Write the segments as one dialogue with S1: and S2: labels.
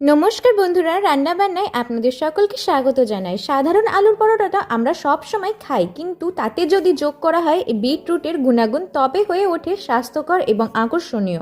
S1: নমস্কার বন্ধুরা, রান্নাবান্নায় আপনাদের সকলকে স্বাগত জানাই। সাধারণ আলুর পরোটাটা আমরা সব সময় খাই, কিন্তু তাতে যদি যোগ করা হয় বিটরুটের গুণাগুণ তবে হয়ে ওঠে স্বাস্থ্যকর এবং আকর্ষণীয়।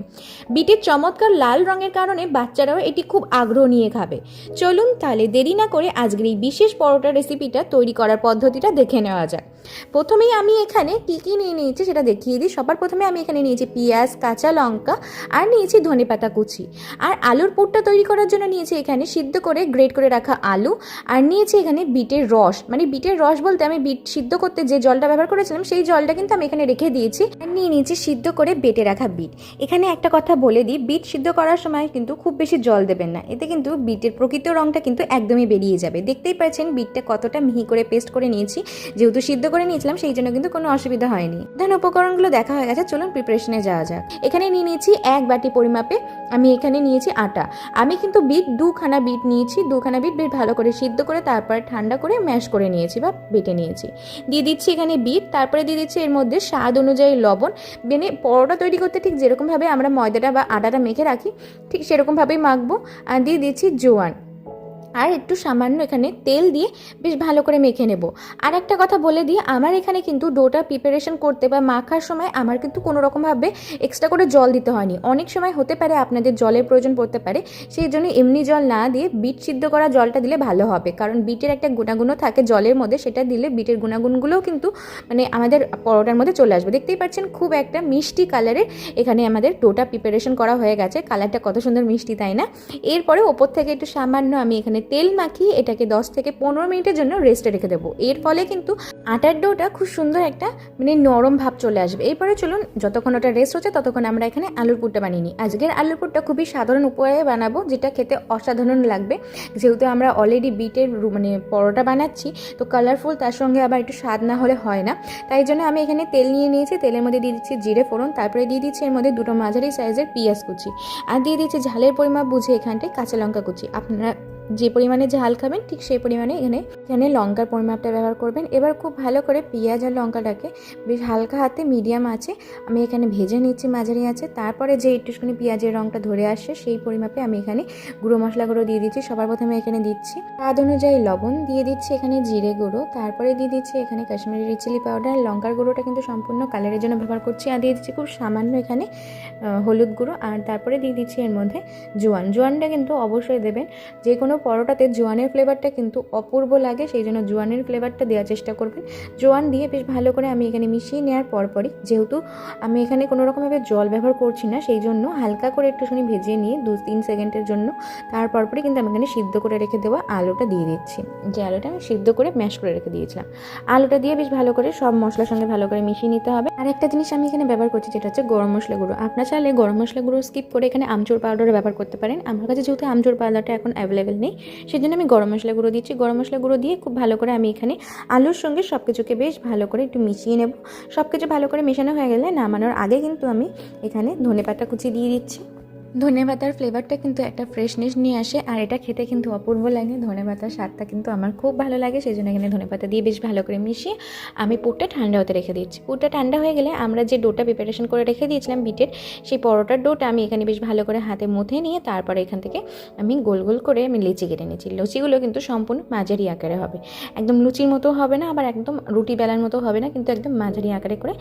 S1: বিটের চমৎকার লাল রঙের কারণে বাচ্চারাও এটি খুব আগ্রহ নিয়ে খাবে। চলুন তাহলে দেরি না করে আজকের এই বিশেষ পরোটা রেসিপিটা তৈরি করার পদ্ধতিটা দেখে নেওয়া যাক। প্রথমেই আমি এখানে কী কী নিয়ে নিয়েছি সেটা দেখিয়ে দিই। সবার প্রথমে আমি এখানে নিয়েছি পেঁয়াজ, কাঁচা লঙ্কা আর নিয়েছি ধনেপাতা কুচি। আর আলুর পুরটা তৈরি করার জন্য নিয়েছি এখানে সিদ্ধ করে, গ্রেট করে রাখা আলু। আর নিয়েছি এখানে বিটের রস। মানে বিটের রস বলতে আমি বিট সিদ্ধ করতে যে জলটা ব্যবহার করেছিলাম, সেই জলটা কিন্তু আমি এখানে রেখে দিয়েছি। আর নিয়ে নিয়েছি সিদ্ধ করে বেটে রাখা বিট। এখানে একটা কথা বলে দিই, বিট সিদ্ধ করার সময় কিন্তু খুব বেশি জল দেবেন না। এতে কিন্তু বিটের প্রকৃত রঙটা কিন্তু একদমই বেরিয়ে যাবে। দেখতেই পাচ্ছেন বিটটা কতটা মিহি করে পেস্ট করে নিয়েছি। যেহেতু সিদ্ধ করে নিয়েছিলাম, সেই জন্য কিন্তু কোনো অসুবিধা হয়নি। দেন উপকরণগুলো দেখা হয়ে গেছে, চলুন প্রিপারেশনে যাওয়া যাক। এখানে নিয়ে নিয়েছি এক বাটি পরিমাপে, আমি এখানে নিয়েছি আটা। আমি কিন্তু বিট দুখানা বিট নিয়েছি, দুখানা বিট বেশ ভালো করে সিদ্ধ করে তারপর ঠান্ডা করে ম্যাশ করে নিয়েছি বা বেটে নিয়েছি। দিয়ে দিচ্ছি এখানে বিট তারপরে দিয়ে দিচ্ছি এর মধ্যে স্বাদ অনুযায়ী লবণ। মানে পরোটা তৈরি করতে ঠিক যেরকমভাবে আমরা ময়দাটা বা আটাটা মেখে রাখি, ঠিক সেরকমভাবেই মাখবো। আর দিয়ে দিচ্ছি জোয়ান। আর একটু সামান্য এখানে তেল দিয়ে বেশ ভালো করে মেখে নেব। আর একটা কথা বলে দিই, আমার এখানে কিন্তু ডোটা প্রিপারেশন করতে বা মাখার সময় আমার কিন্তু কোনো রকমভাবে এক্সট্রা করে জল দিতে হয়নি। অনেক সময় হতে পারে আপনাদের জলের প্রয়োজন পড়তে পারে, সেই জন্য এমনি জল না দিয়ে বিট সিদ্ধ করা জলটা দিলে ভালো হবে। কারণ বিটের একটা গুণাগুণও থাকে জলের মধ্যে, সেটা দিলে বিটের গুণাগুণগুলোও কিন্তু মানে আমাদের পরোটার মধ্যে চলে আসবে। দেখতেই পাচ্ছেন খুব একটা মিষ্টি কালারের এখানে আমাদের ডোটা প্রিপারেশন করা হয়ে গেছে। কালারটা কত সুন্দর মিষ্টি, তাই না? এরপরে ওপর থেকে একটু সামান্য আমি এখানে তেল মাখিয়ে এটাকে দশ থেকে পনেরো মিনিটের জন্য রেস্টে রেখে দেবো। এর ফলে কিন্তু আটার ডোটা খুব সুন্দর একটা মানে নরম ভাব চলে আসবে। এরপরে চলুন, যতক্ষণ ওটা রেস্ট হচ্ছে ততক্ষণ আমরা এখানে আলুর পুরটা বানিয়ে নিই। আজকের আলুর পুরটা খুবই সাধারণ উপায়ে বানাবো, যেটা খেতে অসাধারণ লাগবে। যেহেতু আমরা অলরেডি বিটের মানে পরোটা বানাচ্ছি, তো কালারফুল তার সঙ্গে আবার একটু স্বাদ না হলে হয় না। তাই জন্য আমি এখানে তেল নিয়ে নিয়েছি, তেলের মধ্যে দিয়ে দিচ্ছি জিরে ফোড়ন, তারপরে দিয়ে দিচ্ছি এর মধ্যে দুটো মাঝারি সাইজের পেঁয়াজ কুচি। আর দিয়ে দিচ্ছি ঝালের পরিমাপ বুঝে এখানটায় কাঁচা লঙ্কা কুচি। আপনারা যে পরিমাণে ঝাল খাবেন, ঠিক সেই পরিমাণে এখানে এখানে লঙ্কার পরিমাপটা ব্যবহার করবেন। এবার খুব ভালো করে পেঁয়াজ আর লঙ্কাটাকে বেশ হালকা হাতে মিডিয়াম আছে আমি এখানে ভেজে নিচ্ছি, মাঝারি আছে তারপরে যে একটুখানি পেঁয়াজের রঙটা ধরে আসে সেই পরিমাপে আমি এখানে গুঁড়ো মশলাগুলো দিয়ে দিচ্ছি। সবার প্রথমে এখানে দিচ্ছি স্বাদ অনুযায়ী লবণ দিয়ে দিচ্ছি এখানে জিরে গুঁড়ো। তারপরে দিয়ে দিচ্ছি এখানে কাশ্মীরি চিলি পাউডার। লঙ্কার গুঁড়োটা কিন্তু সম্পূর্ণ কালারের জন্য ব্যবহার করছি। আর দিয়ে দিচ্ছি খুব সামান্য এখানে হলুদ গুঁড়ো। আর তারপরে দিয়ে দিচ্ছি এর মধ্যে জোয়ান। জোয়ানটা কিন্তু অবশ্যই দেবেন। যে কোনো পরোটাতে জোয়ানের ফ্লেভারটা কিন্তু অপূর্ব লাগে, সেই জন্য জোয়ানের ফ্লেভারটা দেওয়ার চেষ্টা করবেন। জোয়ান দিয়ে বেশ ভালো করে আমি এখানে মিশিয়ে নেওয়ার পরপরই, যেহেতু আমি এখানে কোনো রকমভাবে জল ব্যবহার করছি না, সেই জন্য হালকা করে একটুখানি ভেজে নিয়ে দু তিন সেকেন্ডের জন্য তার পরপরই কিন্তু আমি এখানে সিদ্ধ করে রেখে দেওয়া আলুটা দিয়ে দিচ্ছি। যে আলুটা আমি সিদ্ধ করে ম্যাশ করে রেখে দিয়েছিলাম। আলুটা দিয়ে বেশ ভালো করে সব মশলার সঙ্গে ভালো করে মিশিয়ে নিতে হবে। আর একটা জিনিস আমি এখানে ব্যবহার করছি, যেটা হচ্ছে গরম মশলা গুঁড়ো। আপনার চাইলে গরম মশলা গুঁড়ো স্কিপ করে এখানে আমচুর পাউডারও ব্যবহার করতে পারেন। আমার কাছে যেহেতু আমচুর পাউডারটা এখন অ্যাভেলেবেল নেই। সেই জন্য আমি গরম মশলা গুঁড়ো দিচ্ছি। গরম মশলা গুঁড়ো দিয়ে খুব ভালো করে আমি এখানে আলুর সঙ্গে সব কিছুকে বেশ ভালো করে একটু মিশিয়ে নেব। সব কিছু ভালো করে মেশানো হয়ে গেলে নামানোর আগে কিন্তু আমি এখানে ধনে পাতা কুচি দিয়ে দিচ্ছি। ধনে পাতার ফ্লেভারটা কিন্তু একটা ফ্রেশনেস নিয়ে আসে, আর এটা খেতে কিন্তু অপূর্ব লাগে। ধনে পাতার স্বাদটা কিন্তু আমার খুব ভালো লাগে সেই জন্য এখানে ধনে পাতা দিয়ে বেশ ভালো করে মিশিয়ে আমি পুরটা ঠান্ডা হতে রেখে দিচ্ছি। পুরটা ঠান্ডা হয়ে গেলে আমরা যে ডোটা প্রিপারেশন করে রেখে দিয়েছিলাম বিটের, সেই পরোটার ডোটা আমি এখানে বেশ ভালো করে হাতে মুথে নিয়ে তারপরে এখান থেকে আমি গোল গোল করে আমি লিচি কেটে নিয়েছি লুচিগুলো কিন্তু সম্পূর্ণ মাঝারি আকারে হবে। একদম লুচির মতো হবে না, আবার একদম রুটি বেলার মতো হবে না, কিন্তু একদম মাঝারি আকারে করে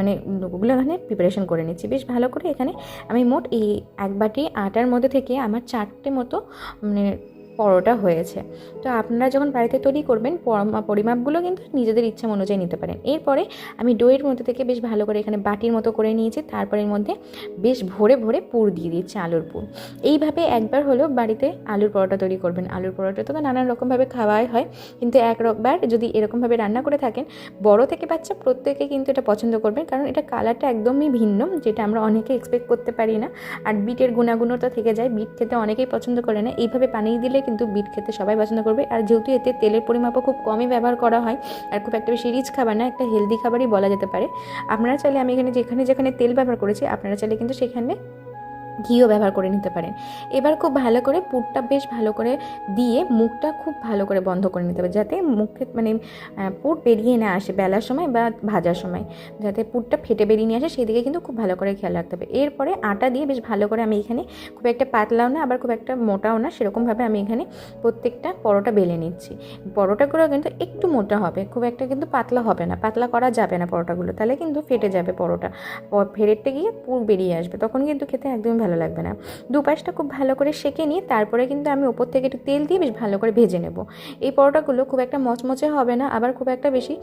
S1: মানে ওগুলো এখানে প্রিপারেশন করে নিচ্ছি। বেশ ভালো করে এখানে আমি মোট এই এক বাটি আটার মধ্যে থেকে আমার চারটে মতো মানে পরোটা হয়েছে। তো আপনারা যখন বাড়িতে তৈরি করবেন, পরমা- পরিমাপগুলো কিন্তু নিজেদের ইচ্ছা অনুযায়ী নিতে পারেন। এরপরে আমি দইয়ের মধ্যে থেকে বেশ ভালো করে এখানে বাটির মতো করে নিয়েছি। তারপরে এর মধ্যে বেশ ভরে ভরে পুর দিয়ে দিচ্ছি আলুর পুর। এইভাবে একবার হলেও বাড়িতে আলুর পরোটা তৈরি করবেন। আলুর পরোটা তো নানান রকমভাবে খাওয়াই হয়। কিন্তু একবার যদি এরকমভাবে রান্না করে থাকেন, বড় থেকে বাচ্চা প্রত্যেকে কিন্তু এটা পছন্দ করবেন। কারণ এটা কালারটা একদমই ভিন্ন, যেটা আমরা অনেকে এক্সপেক্ট করতে পারি না। আর বিটের গুণাগুণটা থেকে যায়। বিট খেতে অনেকেই পছন্দ করে না। এইভাবে বানিয়ে দিলে কিন্তু বিট খেতে সবাই পছন্দ করবে। আর যেহেতু এতে তেলের পরিমাপও খুব কমই ব্যবহার করা হয়, আর খুব একটা বেশি রিচ খাবার না, একটা হেলদি খাবারই বলা যেতে পারে। আপনারা চাইলে আমি এখানে যেখানে যেখানে তেল ব্যবহার করেছি, আপনারা চাইলে কিন্তু সেখানে ঘিও ব্যবহার করে নিতে পারেন। এবার খুব ভালো করে পুরটা বেশ ভালো করে দিয়ে মুখটা খুব ভালো করে বন্ধ করে নিতে হবে যাতে মুখে মানে পুর বেরিয়ে না আসে বেলার সময় বা ভাজার সময়। যাতে পুরটা ফেটে বেরিয়ে নিয়ে আসে সেদিকে কিন্তু খুব ভালো করে খেয়াল রাখতে হবে। এরপরে আটা দিয়ে বেশ ভালো করে আমি এখানে খুব একটা পাতলাও না, আবার খুব একটা মোটাও না, সেরকমভাবে আমি এখানে প্রত্যেকটা পরোটা বেলে নিচ্ছি। পরোটাগুলো কিন্তু একটু মোটা হবে, খুব একটা কিন্তু পাতলা হবে না, পাতলা করা যাবে না পরোটাগুলো, তাহলে কিন্তু ফেটে যাবে পরোটা। ফেরেতে গিয়ে পুর বেরিয়ে আসবে, তখন কিন্তু খেতে একদমই ভালো লাগবে না। দুপাশটা খুব ভালো করে সেঁকে নিয়ে তারপরে কিন্তু আমি ওপর থেকে একটু তেল দিয়ে বেশ ভালো করে ভেজে নেব। এই পরোটাগুলো খুব একটা মচমচে হবে না, আবার খুব একটা বেশি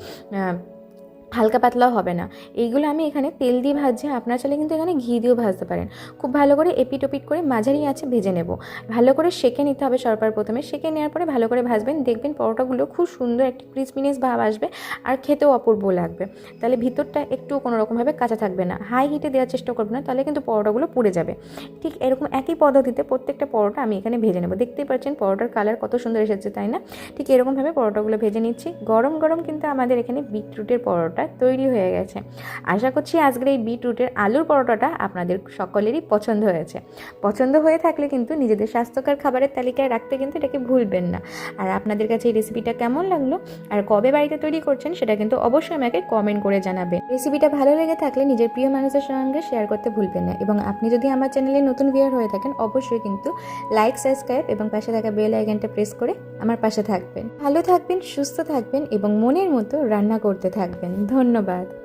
S1: হালকা পাতলাও হবে না। এইগুলো আমি এখানে তেল দিয়ে ভাজছি, আপনারা চাইলে কিন্তু এখানে ঘি দিয়েও ভাজতে পারেন। খুব ভালো করে এপিট ওপিট করে মাঝারি আছে ভেজে নেব। ভালো করে সেঁকে নিতে হবে সরপার প্রথমে। সেঁকে নেওয়ার পরে ভালো করে ভাজবেন। দেখবেন পরোটাগুলো খুব সুন্দর একটি ক্রিসপিনেস ভাব আসবে আর খেতেও অপূর্ব লাগবে। তাহলে ভিতরটা একটু কোনো রকমভাবে কাঁচা থাকবে না। হাই হিটে দেওয়ার চেষ্টা করব না, তাহলে কিন্তু পরোটাগুলো পুড়ে যাবে। ঠিক এরকম একই পদ্ধতিতে প্রত্যেকটা পরোটা আমি এখানে ভেজে নেব। দেখতেই পাচ্ছেন পরোটার কালার কত সুন্দর এসেছে, তাই না? ঠিক এরকমভাবে পরোটাগুলো ভেজে নিচ্ছি। গরম গরম কিন্তু আমাদের এখানে বিটরুটের পরোটা তৈরি হয়ে গেছে। আশা করছি আজকের এই বিটরুটের আলুর পরোটাটা আপনাদের সকলেরই পছন্দ হয়েছে। পছন্দ হয়ে থাকলে কিন্তু নিজেদের স্বাস্থ্যকর খাবারের তালিকায় রাখতে কিন্তু এটাকে ভুলবেন না। আর আপনাদের কাছে এই রেসিপিটা কেমন লাগল আর কবে বাড়িতে তৈরি করছেন সেটা কিন্তু অবশ্যই আমাকে কমেন্ট করে জানাবেন। রেসিপিটা ভালো লেগে থাকলে নিজের প্রিয় মানুষের সঙ্গে শেয়ার করতে ভুলবেন না এবং আপনি যদি আমার চ্যানেলে নতুন ভিউয়ার হয়ে থাকেন, অবশ্যই কিন্তু লাইক সাবস্ক্রাইব এবং পাশে থাকা বেল আইকনটা প্রেস করে আমার পাশে থাকবেন। ভালো থাকবেন সুস্থ থাকবেন এবং মনের মতো রান্না করতে থাকবেন। ধন্যবাদ।